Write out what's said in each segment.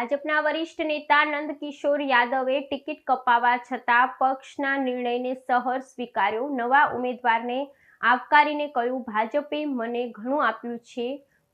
ભાજપના વરિષ્ઠ નેતા નંદકિશોર યાદવે ટિકિટ કપાવવા છતાં પક્ષના નિર્ણયને સહર સ્વીકાર્યો. નવા ઉમેદવારને આવકારીને કહ્યું, ભાજપે મને ઘણું આપ્યું છે,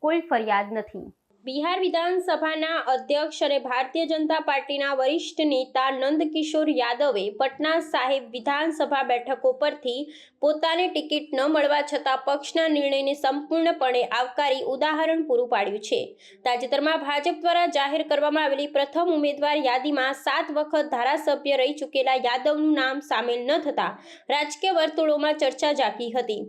કોઈ ફરિયાદ નથી. બિહાર વિધાનસભાના અધ્યક્ષ અને ભારતીય જનતા પાર્ટીના વરિષ્ઠ નેતા નંદકિશોર યાદવે પટના સાહેબ વિધાનસભા બેઠકો પરથી પોતાને ટિકિટ ન મળવા છતાં પક્ષના નિર્ણયને સંપૂર્ણપણે આવકારી ઉદાહરણ પૂરું પાડ્યું છે. તાજેતરમાં ભાજપ દ્વારા જાહેર કરવામાં આવેલી પ્રથમ ઉમેદવાર યાદીમાં સાત વખત ધારાસભ્ય રહી ચૂકેલા યાદવનું નામ સામેલ ન થતાં રાજકીય વર્તુળોમાં ચર્ચા જાગી હતી.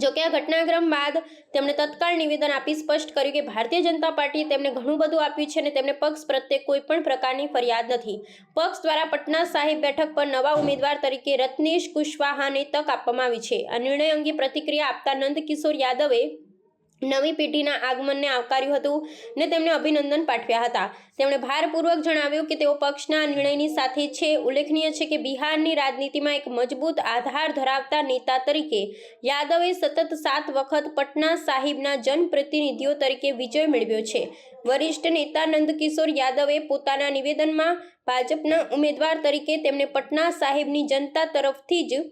જોકે આ ઘટનાક્રમ બાદ તેમણે તત્કાળ નિવેદન આપી સ્પષ્ટ કર્યું કે ભારતીય જનતા પાર્ટીએ તેમને ઘણું બધું આપ્યું છે અને તેમને પક્ષ પ્રત્યે કોઈ પણ પ્રકારની ફરિયાદ નથી. પક્ષ દ્વારા પટના સાહિબ બેઠક પર નવા ઉમેદવાર તરીકે રત્નેશ કુશવાહાને તક આપવામાં આવી છે. આ નિર્ણય અંગે પ્રતિક્રિયા આપતા નંદકિશોર યાદવે નવી પેઢીના આગમનને આવકાર્યું હતું ને તેમને અભિનંદન પાઠવ્યા હતા. તેમણે ભારપૂર્વક જણાવ્યું કે તેઓ પક્ષના નિર્ણયની સાથે છે. ઉલ્લેખનીય છે કે બિહારની રાજનીતિમાં એક મજબૂત આધાર ધરાવતા નેતા તરીકે યાદવે સતત સાત વખત પટના સાહિબના જનપ્રતિનિધિઓ તરીકે વિજય મેળવ્યો છે. વરિષ્ઠ નેતા નંદકિશોર યાદવે પોતાના નિવેદનમાં ભાજપના ઉમેદવાર તરીકે તેમણે પટના સાહિબની જનતા તરફથી જ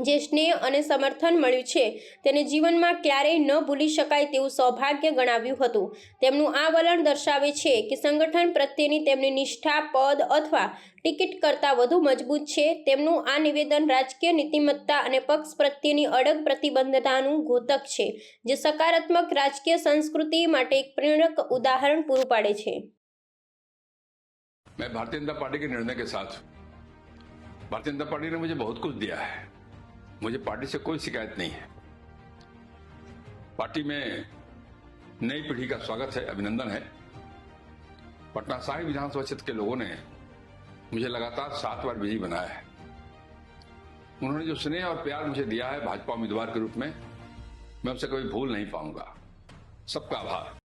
જે સ્નેહ અને સમર્થન મળ્યું છે તેને જીવનમાં ક્યારેય ન ભૂલી શકાય તેવું સૌભાગ્ય ગણાવ્યું હતું તેમનું આ વલણ દર્શાવે છે કે સંગઠન પ્રત્યેની તેમની નિષ્ઠા પદ અથવા ટિકિટ કરતાં વધુ મજબૂત છે તેમનું આ નિવેદન રાજકીય નીતિમત્તા અને પક્ષ પ્રત્યેની અડગ પ્રતિબદ્ધતાનું ઘોતક છે જે સકારાત્મક રાજકીય સંસ્કૃતિ માટે એક પ્રેરક ઉદાહરણ પૂરું પાડે છે मैं भारतीय जनता पार्टी के निर्णय के साथ हूं भारतीय जनता पार्टी ने मुझे बहुत कुछ दिया है मुझे पार्टी से कोई शिकायत नहीं है। पार्टी में नई पीढ़ी का स्वागत है, अभिनंदन है। पटना साहिब विधानसभा क्षेत्र के लोगों ने मुझे लगातार सात बार विजयी बनाया है। उन्होंने जो स्नेह और प्यार मुझे दिया है भाजपा उम्मीदवार के रूप में, मैं उसे कभी भूल नहीं पाऊँगा। सबका आभार।